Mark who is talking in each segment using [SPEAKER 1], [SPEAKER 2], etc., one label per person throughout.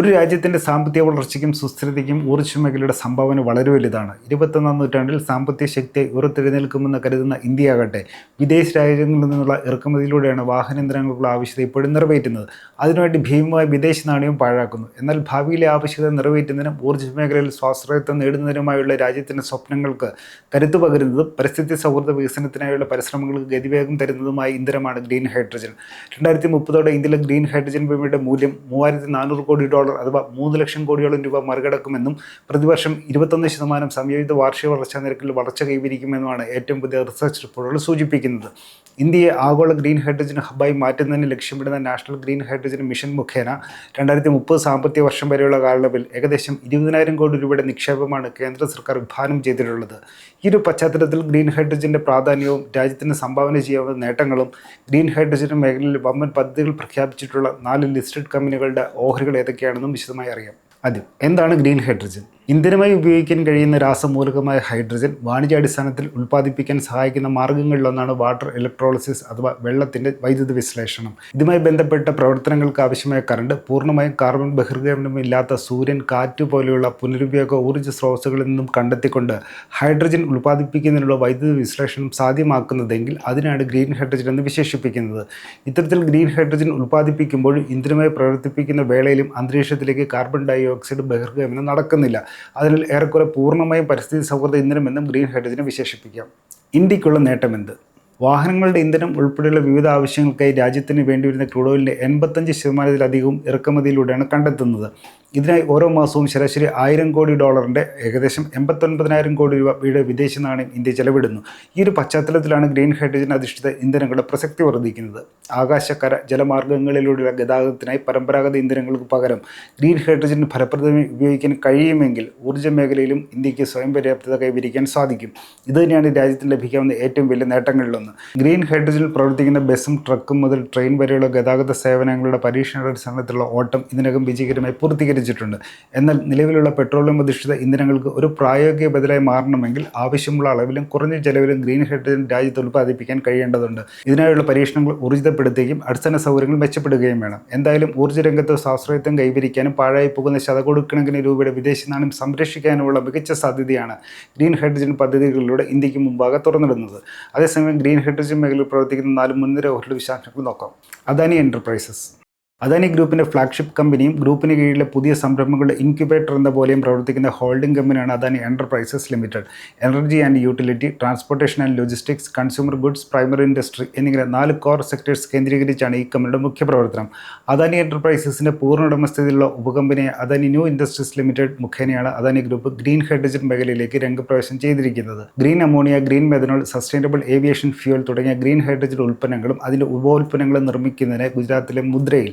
[SPEAKER 1] ഒരു രാജ്യത്തിന്റെ സാമ്പത്തിക വളർച്ചയ്ക്കും സുസ്ഥിരതയ്ക്കും ഊർജ മേഖലയുടെ സംഭാവന വളരെ വലുതാണ്. ഇരുപത്തൊന്നാം നൂറ്റാണ്ടിൽ സാമ്പത്തിക ശക്തി ഉറത്തെഴുന്നേൽക്കുമെന്ന് കരുതുന്ന ഇന്ത്യയാകട്ടെ വിദേശ രാജ്യങ്ങളിൽ നിന്നുള്ള ഇറക്കുമതിയിലൂടെയാണ് വാഹന യന്ത്രങ്ങൾക്കുള്ള ആവശ്യത ഇപ്പോഴും നിറവേറ്റുന്നത്. അതിനുവേണ്ടി ഭീമമായ വിദേശ നാണയം പാഴാക്കുന്നു. എന്നാൽ ഭാവിയിലെ ആവശ്യകത നിറവേറ്റുന്നതിനും ഊർജ മേഖലയിൽ സ്വാശ്രയത്വം നേടുന്നതിനുമായുള്ള രാജ്യത്തിന്റെ സ്വപ്നങ്ങൾക്ക് കരുത്തു പകരുന്നതും പരിസ്ഥിതി സൗഹൃദ വികസനത്തിനായുള്ള പരിശ്രമങ്ങൾക്ക് ഗതിവേഗം തരുന്നതുമായ ഇന്ധനമാണ് ഗ്രീൻ ഹൈഡ്രജൻ. രണ്ടായിരത്തി മുപ്പതോടെ ഇന്ത്യയിലെ ഗ്രീൻ ഹൈഡ്രജൻ ഭൂമിയുടെ മൂല്യം മൂവായിരത്തി നാനൂറ് കോടി ഡോളർ അഥവാ മൂന്ന് ലക്ഷം കോടിയോളം രൂപ മറികടക്കുമെന്നും പ്രതിവർഷം ഇരുപത്തൊന്ന് ശതമാനം സംയോജിത വാർഷിക വളർച്ചാ നിരക്കിൽ വളർച്ച കൈവരിക്കുമെന്നുമാണ് ഏറ്റവും പുതിയ റിസർച്ച് റിപ്പോർട്ടുകൾ സൂചിപ്പിക്കുന്നത്. ഇന്ത്യയെ ആഗോള ഗ്രീൻ ഹൈഡ്രജൻ ഹബ്ബായി മാറ്റുന്നതിന് ലക്ഷ്യമിടുന്ന നാഷണൽ ഗ്രീൻ ഹൈഡ്രജൻ മിഷൻ മുഖേന രണ്ടായിരത്തി മുപ്പത് സാമ്പത്തിക വർഷം വരെയുള്ള കാലയളവിൽ ഏകദേശം ഇരുപതിനായിരം കോടി രൂപയുടെ നിക്ഷേപമാണ് കേന്ദ്ര സർക്കാർ വിഭാവനം ചെയ്തിട്ടുള്ളത്. ഈ ഒരു പശ്ചാത്തലത്തിൽ ഗ്രീൻ ഹൈഡ്രജന്റെ പ്രാധാന്യവും രാജ്യത്തിന് സംഭാവന ചെയ്യാവുന്ന നേട്ടങ്ങളും ഗ്രീൻ ഹൈഡ്രജൻ മേഖലയിൽ വമ്പൻ പദ്ധതികൾ പ്രഖ്യാപിച്ചിട്ടുള്ള നാല് ലിസ്റ്റഡ് കമ്പനികളുടെ ഓഹരികൾ ഏതൊക്കെയാണെന്നും വിശദമായി അറിയാം. ആദ്യം എന്താണ് ഗ്രീൻ ഹൈഡ്രജൻ? ഇന്ധനമായി ഉപയോഗിക്കാൻ കഴിയുന്ന രാസമൂലകമായ ഹൈഡ്രജൻ വാണിജ്യാടിസ്ഥാനത്തിൽ ഉൽപ്പാദിപ്പിക്കാൻ സഹായിക്കുന്ന മാർഗങ്ങളിലൊന്നാണ് വാട്ടർ ഇലക്ട്രോളിസിസ് അഥവാ വെള്ളത്തിന്റെ വൈദ്യുത വിശ്ലേഷണം. ഇതുമായി ബന്ധപ്പെട്ട പ്രവർത്തനങ്ങൾക്ക് ആവശ്യമായ കറണ്ട് പൂർണമായും കാർബൺ ബഹിർഗമനമില്ലാത്ത സൂര്യൻ കാറ്റ് പോലെയുള്ള പുനരുപയോഗ ഊർജ സ്രോതസ്സുകളിൽ നിന്നും കണ്ടെത്തിക്കൊണ്ട് ഹൈഡ്രജൻ ഉൽപ്പാദിപ്പിക്കുന്നതിനുള്ള വൈദ്യുത വിശ്ലേഷണം സാധ്യമാക്കുന്നതെങ്കിൽ അതിനാണ് ഗ്രീൻ ഹൈഡ്രജൻ എന്ന് വിശേഷിപ്പിക്കുന്നത്. ഇത്തരത്തിൽ ഗ്രീൻ ഹൈഡ്രജൻ ഉൽപ്പാദിപ്പിക്കുമ്പോൾ ഇന്ധനമായി പ്രവർത്തിപ്പിക്കുന്ന വേളയിലും അന്തരീക്ഷത്തിലേക്ക് കാർബൺ ഡൈ ഓക്സൈഡ് ബഹിർഗമനം നടക്കുന്നില്ല. അതിനാൽ ഏറെക്കുറെ പൂർണമായും പരിസ്ഥിതി സൗഹൃദ ഇന്ധനമെന്നും ഗ്രീൻ ഹൈഡ്രജനെ വിശേഷിപ്പിക്കാം. ഇന്ത്യക്കുള്ള നേട്ടമെന്ത് വാഹനങ്ങളുടെ ഇന്ധനം ഉൾപ്പെടെയുള്ള വിവിധ ആവശ്യങ്ങൾക്കായി രാജ്യത്തിന് വേണ്ടി വരുന്ന ക്രൂഡ് ഓയിലിന്റെ എൺപത്തഞ്ച് ശതമാനത്തിലധികവും ഇറക്കുമതിയിലൂടെയാണ് കണ്ടെത്തുന്നത്. ഇതിനായി ഓരോ മാസവും ശരാശരി ആയിരം കോടി ഡോളറിന്റെ ഏകദേശം എൺപത്തൊൻപതിനായിരം കോടി രൂപയുടെ വിദേശ നാണയം ഇന്ത്യ ചെലവിടുന്നു. ഈ ഒരു പശ്ചാത്തലത്തിലാണ് ഗ്രീൻ ഹൈഡ്രജൻ അധിഷ്ഠിത ഇന്ധനങ്ങളുടെ പ്രസക്തി വർദ്ധിക്കുന്നത്. ആകാശക്കര ജലമാർഗങ്ങളിലൂടെയുള്ള ഗതാഗതത്തിനായി പരമ്പരാഗത ഇന്ധനങ്ങൾക്ക് പകരം ഗ്രീൻ ഹൈഡ്രജൻ ഫലപ്രദമായി ഉപയോഗിക്കാൻ കഴിയുമെങ്കിൽ ഊർജ മേഖലയിലും ഇന്ത്യയ്ക്ക് സ്വയം പര്യാപ്തത കൈവരിക്കാൻ സാധിക്കും. ഇതുതന്നെയാണ് രാജ്യത്തിന് ലഭിക്കാവുന്ന ഏറ്റവും വലിയ നേട്ടങ്ങളിലൊന്ന് ഗ്രീൻ ഹൈഡ്രജനിൽ പ്രവർത്തിക്കുന്ന ബസ്സും ട്രക്കും മുതൽ ട്രെയിൻ വരെയുള്ള ഗതാഗത സേവനങ്ങളുടെ പരീക്ഷണ അടിസ്ഥാനത്തിലുള്ള ഓട്ടം ഇതിനകം വിജയകരമായി പൂർത്തീകരിച്ചിട്ടുണ്ട് എന്നാൽ നിലവിലുള്ള പെട്രോളിയം അധിഷ്ഠിത ഇന്ധനങ്ങൾക്ക് ഒരു പ്രായോഗിക ബദലായി മാറണമെങ്കിൽ ആവശ്യമുള്ള അളവിലും കുറഞ്ഞ ചെലവിലും ഗ്രീൻ ഹൈഡ്രജൻ രാജ്യത്ത് ഉൽപ്പാദിപ്പിക്കാൻ കഴിയേണ്ടതുണ്ട്. ഇതിനായുള്ള പരീക്ഷണങ്ങൾ ഊർജിതപ്പെടുത്തുകയും അടിസ്ഥാന സൗകര്യങ്ങൾ മെച്ചപ്പെടുകയും വേണം. എന്തായാലും ഊർജ രംഗത്ത് സ്വാശ്രയത്വം കൈവരിക്കാനും പാഴായി പോകുന്ന ശതകോടിക്കണക്കിന് രൂപയുടെ വിദേശ നാണ്യം സംരക്ഷിക്കാനുമുള്ള മികച്ച സാധ്യതയാണ് ഗ്രീൻ ഹൈഡ്രജൻ പദ്ധതികളിലൂടെ ഇന്ത്യയ്ക്ക് മുമ്പാകെ തുറന്നിടുന്നത്. അതേസമയം ഗ്രീൻ ഹൈഡ്രജൻ മേഖലയിൽ പ്രവർത്തിക്കുന്ന നാല് മുൻനിര ഹോട്ടൽ വിശാംശങ്ങൾ നോക്കാം. അദാനി എന്റർപ്രൈസസ് അദാനി ഗ്രൂപ്പിന്റെ ഫ്ലാഗ്ഷിപ്പ് കമ്പനിയും ഗ്രൂപ്പിന് കീഴിലെ പുതിയ സംരംഭങ്ങളുടെ ഇൻക്യുബേറ്റർ എന്ന പോലെയും പ്രവർത്തിക്കുന്ന ഹോൾഡിംഗ് കമ്പനിയാണ് Adani enterprises limited energy and utility transportation and logistics consumer goods primary industry എന്നിങ്ങനെ നാല് കോർ സെക്ടേഴ്സ് കേന്ദ്രീകരിച്ചാണ് ഈ കമ്പനിയുടെ മുഖ്യ പ്രവർത്തനം. അദാനി എന്റർപ്രൈസസിന്റെ പൂർണ ഉടമസ്ഥതയിലുള്ള ഉപകമ്പനിയെ അദാനി ന്യൂ ഇൻഡസ്ട്രീസ് ലിമിറ്റഡ് മുഖേനയാണ് അദാനി ഗ്രൂപ്പ് ഗ്രീൻ ഹൈഡ്രജൻ മേഖലയിലേക്ക് രംഗപ്രവേശം ചെയ്തിരിക്കുന്നത്. Green ammonia green methanol sustainable aviation fuel തുടങ്ങിയ ഗ്രീൻ ഹൈഡ്രജൻ ഉൽപ്പന്നങ്ങളും അതിന്റെ ഉപോൽപ്പന്നങ്ങളും നിർമ്മിക്കുന്നതിന് ഗുജറാത്തിലെ മുദ്രയിൽ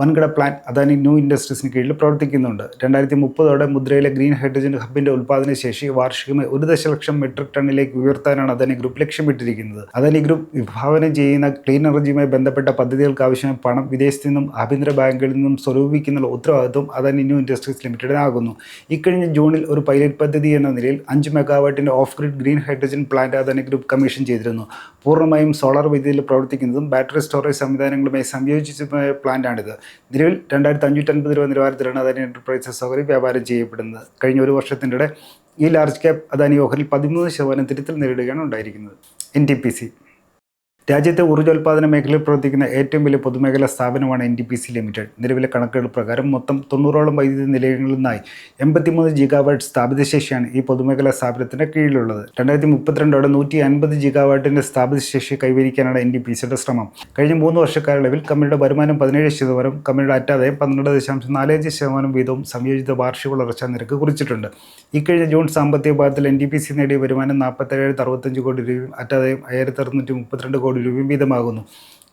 [SPEAKER 1] വൻകിട പ്ലാന്റ് അദാനി ന്യൂ ഇൻഡസ്ട്രീസിന് കീഴിൽ പ്രവർത്തിക്കുന്നുണ്ട്. രണ്ടായിരത്തി മുപ്പതോടെ മുദ്രയിലെ ഗ്രീൻ ഹൈഡ്രജൻ ഹബിന്റെ ഉൽപ്പാദന ശേഷി വാർഷികമായി ഒരു ദശലക്ഷം മെട്രിക് ടണ്ണിലേക്ക് ഉയർത്താനാണ് അദാനി ഗ്രൂപ്പ് ലക്ഷ്യമിട്ടിരിക്കുന്നത്. അദാനി ഗ്രൂപ്പ് വിഭാവനം ചെയ്യുന്ന ക്ലീൻ എനർജിയുമായി ബന്ധപ്പെട്ട പദ്ധതികൾക്ക് ആവശ്യമായ പണം വിദേശത്തു നിന്നും ആഭ്യന്തര ബാങ്കുകളിൽ നിന്നും സ്വരൂപിക്കുന്ന ഉത്തരവാദിത്വം അദാനി ന്യൂ ഇൻഡസ്ട്രീസ് ലിമിറ്റഡിനാകുന്നു ഇക്കഴിഞ്ഞ ജൂണിൽ ഒരു പൈലറ്റ് പദ്ധതി എന്ന നിലയിൽ അഞ്ച് മെഗാവാട്ടിന്റെ off grid green hydrogen plant Adani group commission ചെയ്തിരുന്നു. പൂർണമായും സോളാർ വൈദ്യുതിയിൽ പ്രവർത്തിക്കുന്നതും ബാറ്ററി സ്റ്റോറേജ് സംവിധാനങ്ങളുമായി സംയോജിച്ചതുമായ പ്ലാന്റാണിത് നിലവിൽ രണ്ടായിരത്തി അഞ്ഞൂറ്റി അൻപത് രൂപ നിലവാരത്തിലാണ് അദാനി എന്റർപ്രൈസസ് സൗകര്യം വ്യാപാരം ചെയ്യപ്പെടുന്നത്. കഴിഞ്ഞ ഒരു വർഷത്തിനിടെ ഈ ലാർജ് ക്യാപ് അദാനി ഓഹരിൽ പതിമൂന്ന് ശതമാനം തിരുത്തൽ നേരിടുകയാണ് ഉണ്ടായിരിക്കുന്നത്. എൻ ടി പി സി രാജ്യത്തെ ഊർജോൽപാദന മേഖലയിൽ പ്രവർത്തിക്കുന്ന ഏറ്റവും വലിയ പൊതുമേഖലാ സ്ഥാപനമാണ് N D P C limited നിലവിലെ കണക്കുകൾ പ്രകാരം മൊത്തം തൊണ്ണൂറോളം വൈദ്യുതി നിലയങ്ങളിൽ നിന്നായി എൺപത്തിമൂന്ന് ജിഗാവാട്ട് സ്ഥാപിത ശേഷിയാണ് ഈ പൊതുമേഖലാ സ്ഥാപനത്തിന് കീഴിലുള്ളത്. രണ്ടായിരത്തി മുപ്പത്തിരണ്ടോടെ നൂറ്റി അൻപത് ജിഗാവാട്ടിന്റെ സ്ഥാപിത ശേഷി കൈവരിക്കാനാണ് എൻ ഡി പി സിയുടെ ശ്രമം. കഴിഞ്ഞ മൂന്ന് വർഷക്കാലയളവിൽ കമ്പനിയുടെ വരുമാനം പതിനേഴ് ശതമാനം കമ്പനിയുടെ അറ്റാദായം പന്ത്രണ്ട് ദശാംശം നാലഞ്ച് ശതമാനം വീതവും സംയോജിത വാർഷിക വളർച്ചാ നിരക്ക് കുറിച്ചിട്ടുണ്ട്. ഇക്കഴിഞ്ഞ ജൂൺ സാമ്പത്തിക പാദത്തിൽ എൻ ഡി പി സി നേടിയ വരുമാനം നാൽപ്പത്തേഴായിരത്തി അറുപത്തഞ്ച് കോടി രൂപയും അറ്റാദായം അയ്യായിരത്തി അറുന്നൂറ്റി മുപ്പത്തിരണ്ട് കോടി രൂപയും വീതമാകുന്നു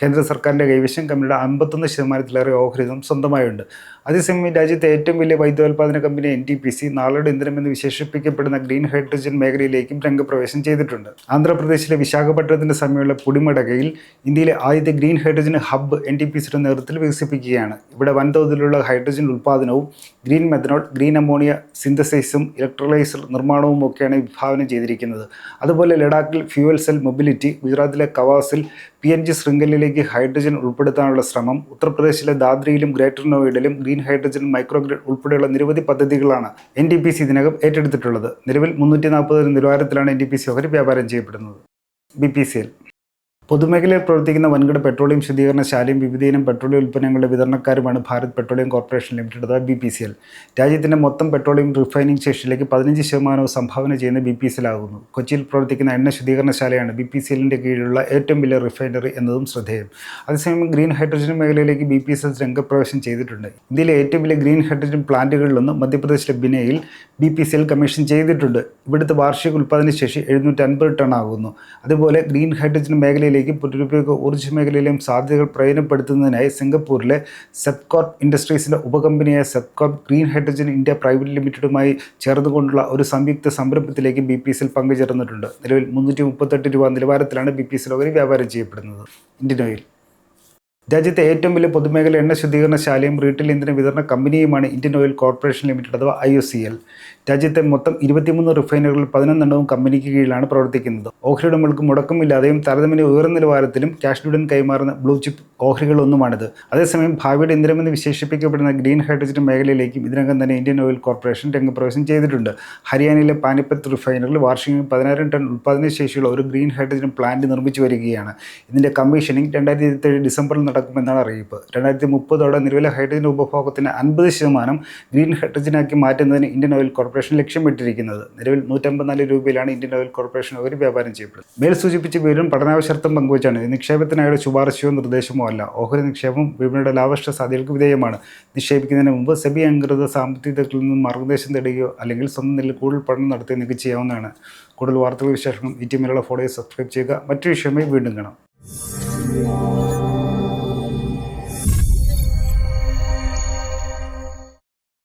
[SPEAKER 1] കേന്ദ്ര സർക്കാരിന്റെ കൈവശം കമ്പനിയുടെ അമ്പത്തൊന്ന് ശതമാനത്തിലേറെ ഓഹരിതം സ്വന്തമായുണ്ട്. അതേസമയം രാജ്യത്തെ ഏറ്റവും വലിയ വൈദ്യുതോൽപാദന company N T P C നാളുടെ ഇന്ധനമെന്ന് വിശേഷിപ്പിക്കപ്പെടുന്ന ഗ്രീൻ ഹൈഡ്രജൻ മേഖലയിലേക്കും രംഗപ്രവേശം ചെയ്തിട്ടുണ്ട്. ആന്ധ്രാപ്രദേശിലെ വിശാഖപട്ടണത്തിന് സമയമുള്ള പുടിമടകയിൽ ഇന്ത്യയിലെ ആദ്യത്തെ green hydrogen hub N T P സിയുടെ നേതൃത്വത്തിൽ വികസിപ്പിക്കുകയാണ്. ഇവിടെ വൻതോതിലുള്ള ഹൈഡ്രജൻ ഉൽപ്പാദനവും ഗ്രീൻ മെഥനോൾ ഗ്രീൻ അമോണിയ സിന്തസൈസും ഇലക്ട്രോലൈസർ നിർമ്മാണവും ഒക്കെയാണ് വിഭാവനം ചെയ്തിരിക്കുന്നത്. അതുപോലെ ലഡാക്കിൽ ഫ്യൂവൽ സെൽ മൊബിലിറ്റി ഗുജറാത്തിലെ കവാസിൽ പി എൻ ജി ശൃംഖലയിലേക്ക് ഹൈഡ്രജൻ ഉൾപ്പെടുത്താനുള്ള ശ്രമം ഉത്തർപ്രദേശിലെ ദാദ്രിയിലും ഗ്രേറ്റർ നോയിഡയിലും ഗ്രീൻ ഹൈഡ്രജൻ മൈക്രോഗ്രിഡ് ഉൾപ്പെടെയുള്ള നിരവധി പദ്ധതികളാണ് എൻ ഡി പി സി ഇതിനകം ഏറ്റെടുത്തിട്ടുള്ളത്. നിലവിൽ മുന്നൂറ്റി നാൽപ്പത് നിലവാരത്തിലാണ് എൻ ഡി പി സി ഓഹരി വ്യാപാരം ചെയ്യപ്പെടുന്നത്. ബി പി സി എൽ പൊതുമേഖലയിൽ പ്രവർത്തിക്കുന്ന വൻകിട പെട്രോളിയം ശുദ്ധീകരണശാലയും വിവിധയിനം പെട്രോളിയം ഉൽപ്പന്നങ്ങളുടെ വിതരണക്കാരുമാണ് ഭാരത് പെട്രോളിയം കോർപ്പറേഷൻ ലിമിറ്റഡ് അഥവാ ബി പി സി എൽ. രാജ്യത്തിന്റെ മൊത്തം പെട്രോളിയം റിഫൈനിങ് ശേഷിയിലേക്ക് പതിനഞ്ച് ശതമാനവും സംഭാവന ചെയ്യുന്ന ബി പി സി കൊച്ചിയിൽ പ്രവർത്തിക്കുന്ന എണ്ണ ശുദ്ധീകരണശാലയാണ് ബി പി സി എല്ലിന്റെ കീഴിലുള്ള ഏറ്റവും വലിയ റിഫൈനറി എന്നതും ശ്രദ്ധേയം. അതേസമയം ഗ്രീൻ ഹൈഡ്രജൻ മേഖലയിലേക്ക് ബി പി സി എൽ രംഗപ്രവേശം ചെയ്തിട്ടുണ്ട്. ഇന്ത്യയിലെ ഏറ്റവും വലിയ ഗ്രീൻ ഹൈഡ്രജൻ പ്ലാന്റുകളിലൊന്ന് മധ്യപ്രദേശിലെ ബിനയിൽ B P C L commission ചെയ്തിട്ടുണ്ട്. ഇവിടുത്തെ വാർഷിക ഉൽപ്പാദന ശേഷി എഴുന്നൂറ്റി അൻപത് ടൺ ആകുന്നു. അതുപോലെ ഗ്രീൻ ഹൈഡ്രജൻ മേഖലയിലേക്ക് പുനരുപയോഗ ഊർജ മേഖലയിലെയും സാധ്യതകൾ പ്രയോജനപ്പെടുത്തുന്നതിനായി സിംഗപ്പൂരിലെ സെപ്കോർപ്പ് ഇൻഡസ്ട്രീസിന്റെ ഉപകമ്പനിയായ Sembcorp green hydrogen India private ലിമിറ്റഡുമായി ചേർന്നുകൊണ്ടുള്ള ഒരു സംയുക്ത സംരംഭത്തിലേക്ക് ബി പി സിൽ പങ്കുചേർന്നിട്ടുണ്ട്. നിലവിൽ മുന്നൂറ്റി മുപ്പത്തെട്ട് രൂപ നിലവാരത്തിലാണ് ബി പി സിൽ ഓഹരി വ്യാപാരം ചെയ്യപ്പെടുന്നത്. Indian oil. രാജ്യത്തെ ഏറ്റവും വലിയ പൊതുമേഖല എണ്ണ ശുദ്ധീകരണശാലയും റീറ്റെയിൽ ഇന്ധന വിതരണ കമ്പനിയുമാണ് ഇന്ത്യൻ ഓയിൽ കോർപ്പറേഷൻ ലിമിറ്റഡ് അഥവാ ഐ ഒ സി എൽ. രാജ്യത്തെ മൊത്തം ഇരുപത്തിമൂന്ന് റിഫൈനറികളിൽ പതിനൊന്നെണ്ണവും കമ്പനിക്ക് കീഴിലാണ് പ്രവർത്തിക്കുന്നത്. ഓഹരിയുടമകൾക്ക് മുടക്കമില്ലാതെയും താരതമ്യം ഉയർന്ന നിലവാരത്തിലും ക്യാഷ് ഡിവിഡൻ കൈമാറുന്ന ബ്ലൂ ചിപ്പ് ഓഹരികളൊന്നുമാണിത് അതേസമയം ഭാവിയുടെ ഇന്ധനമെന്ന് വിശേഷിപ്പിക്കപ്പെടുന്ന ഗ്രീൻ ഹൈഡ്രജൻ മേഖലയിലേക്കും ഇതിനകം തന്നെ ഇന്ത്യൻ ഓയിൽ കോർപ്പറേഷൻ രംഗപ്രവേശം ചെയ്തിട്ടുണ്ട്. ഹരിയാനയിലെ പാനിപ്പത്ത് റിഫൈനറിൽ വാർഷികം പതിനായിരം ടൺ ഉൽപ്പാദന ശേഷിയുള്ള ഒരു ഗ്രീൻ ഹൈഡ്രജൻ പ്ലാന്റ് നിർമ്മിച്ചു വരികയാണ്. ഇതിന്റെ കമ്മീഷനിങ് രണ്ടായിരത്തി ഇരുപത്തേഴ് ഡിസംബറിൽ നടക്കുമെന്നാണ് അറിയിപ്പ്. രണ്ടായിരത്തി മുപ്പതോടെ നിലവിലെ ഹൈഡ്രജൻ ഉപഭോഗത്തിന് അൻപത് ശതമാനം ഗ്രീൻ ഹൈഡ്രജനാക്കി മാറ്റുന്നതിന് ഇന്ത്യൻ ഓയിൽ കോർപ്പറേഷൻ ലക്ഷ്യമിട്ടിരിക്കുന്നത്. നിലവിൽ നൂറ്റമ്പത്തിനാല് രൂപയിലാണ് ഇന്ത്യൻ ഓയിൽ കോർപ്പറേഷൻ ഒരു വ്യാപാരം ചെയ്യപ്പെടുന്നത്. മേൽ സൂചിപ്പിച്ച വിവരം പഠനാവശ്യർത്ഥം പങ്കുവച്ചാണ്. നിക്ഷേപത്തിനായുള്ള ശുപാർശയോ നിർദ്ദേശമോ അല്ല. ഓഹരി നിക്ഷേപം വിപണിയുടെ ലാഭഷ്ട സാധ്യതകൾക്ക് വിധേയമാണ്. നിക്ഷേപിക്കുന്നതിന് മുമ്പ് സെബി അംഗീകൃത സാമ്പത്തിക വിദഗ്ധരിൽ നിന്ന് മാർഗനിർദ്ദേശം തേടുകയോ അല്ലെങ്കിൽ സ്വന്തം നിലയിൽ കൂടുതൽ പഠനം നടത്തി നിങ്ങൾക്ക് ചെയ്യാവുന്നതാണ്. കൂടുതൽ വാർത്തകൾ വിശേഷങ്ങളും ഈ ടീമിലുള്ള ഫോളോയെ സബ്സ്ക്രൈബ് ചെയ്യുക. മറ്റു വിഷയമായി വീണ്ടും കാണാം.